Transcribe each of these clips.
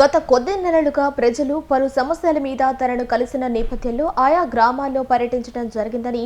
గత కొద్ది నెలలుగా ప్రజలు పలు సమస్యల మీద తనను కలిసిన నేపథ్యంలో ఆయా గ్రామాల్లో పర్యటించడం జరిగిందని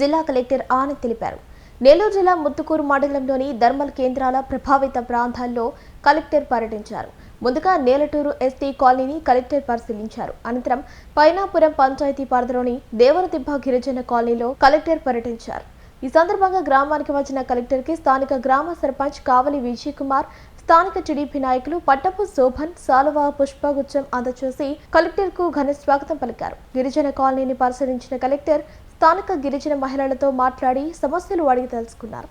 జిల్లా కలెక్టర్ ఆనంద్ తెలిపారు. నెల్లూరు జిల్లా ముత్తుకూరు మండలంలోని ధర్మల్ కేంద్రాల ప్రభావిత ప్రాంతాల్లో కలెక్టర్ పర్యటించారు. ముందుగా నేలటూరు ఎస్టీ కాలనీని కలెక్టర్ పరిశీలించారు. అనంతరం పైనాపురం పంచాయతీ పరిధిలోని దేవరదిబ్బ గిరిజన కాలనీలో కలెక్టర్ పర్యటించారు. ఈ సందర్భంగా గ్రామానికి వచ్చిన కలెక్టర్కి స్థానిక గ్రామ సర్పంచ్ కావలి విజయ్ కుమార్ స్థానిక టీడీపీ నాయకులు పట్టపు శోభన్ సాలువ పుష్పగుచ్చం అందచేసి కలెక్టర్కు ఘన స్వాగతం పలికారు. గిరిజన కాలనీని పరిశీలించిన కలెక్టర్ స్థానిక గిరిజన మహిళలతో మాట్లాడి సమస్యలు అడిగి తెలుసుకున్నారు.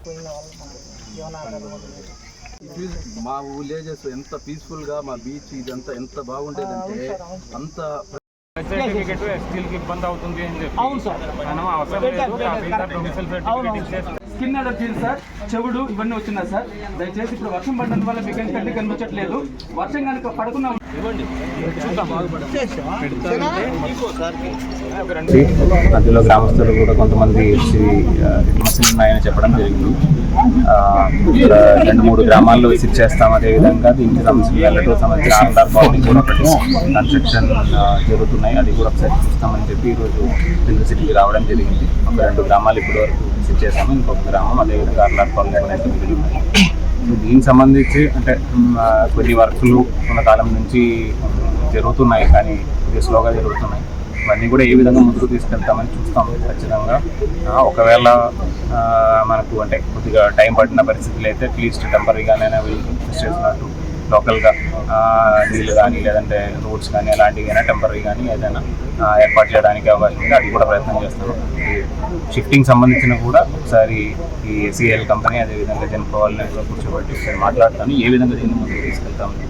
మా విలేజెస్ ఎంత పీస్ఫుల్గా మా బీచ్ ఇదంతా ఎంత బాగుండేదంటే అంత సర్టిఫికెట్ స్టీల్కి ఇబ్బంది అవుతుంది అని చెప్పి అవసరం లేదు స్కిన్ అలర్జీ సార్ చెవుడు ఇవన్నీ వచ్చినాయి సార్. దయచేసి ఇప్పుడు వర్షం పడడం వల్ల మీకు ఏం కంటి కనిపించట్లేదు వర్షం కనుక పడకుండా అందులో గ్రామస్తులు కూడా కొంతమంది వచ్చి ఉన్నాయని చెప్పడం జరిగింది. ఇక్కడ రెండు మూడు గ్రామాల్లో విజిట్ చేస్తాం అదేవిధంగా దీనికి సంబంధించిన వెళ్ళటూ సంబంధించిన ఆంధ్ర కూడా కన్స్ట్రక్షన్ జరుగుతున్నాయి. అది కూడా ఒకసారి చూస్తామని చెప్పి ఈరోజు యూనివర్సిటీకి రావడం జరిగింది. ఒక రెండు గ్రామాలు ఇప్పటి వరకు విజిట్ చేస్తాము ఇంకొక గ్రామం అదేవిధంగా ఆర్ఆర్ కాలనీ అయితే సో దీనికి సంబంధించి అంటే కొన్ని వర్క్లు కొంతకాలం నుంచి జరుగుతున్నాయి కానీ స్లోగా జరుగుతున్నాయి. ఇవన్నీ కూడా ఏ విధంగా ముందుకు తీసుకెళ్తామని చూస్తాం ఖచ్చితంగా. ఒకవేళ మనకు అంటే కొద్దిగా టైం పడిన పరిస్థితులు అయితే అట్లీస్ట్ టెంపరీగానైనా వీళ్ళు చేసినట్టు లోకల్గా నీళ్ళు కానీ లేదంటే రోడ్స్ కానీ అలాంటివి అయినా టెంపరీ కానీ ఏదైనా ఏర్పాటు చేయడానికి అవకాశం ఉంది. అది కూడా ప్రయత్నం చేస్తాను షిఫ్టింగ్ సంబంధించిన కూడా ఒకసారి ఈ సిఎల్ కంపెనీ అదేవిధంగా జన్ వాళ్ళని కూర్చోబెట్టి ఒకసారి మాట్లాడతాను. ఏ విధంగా దీన్ని ముందుకు తీసుకెళ్తామని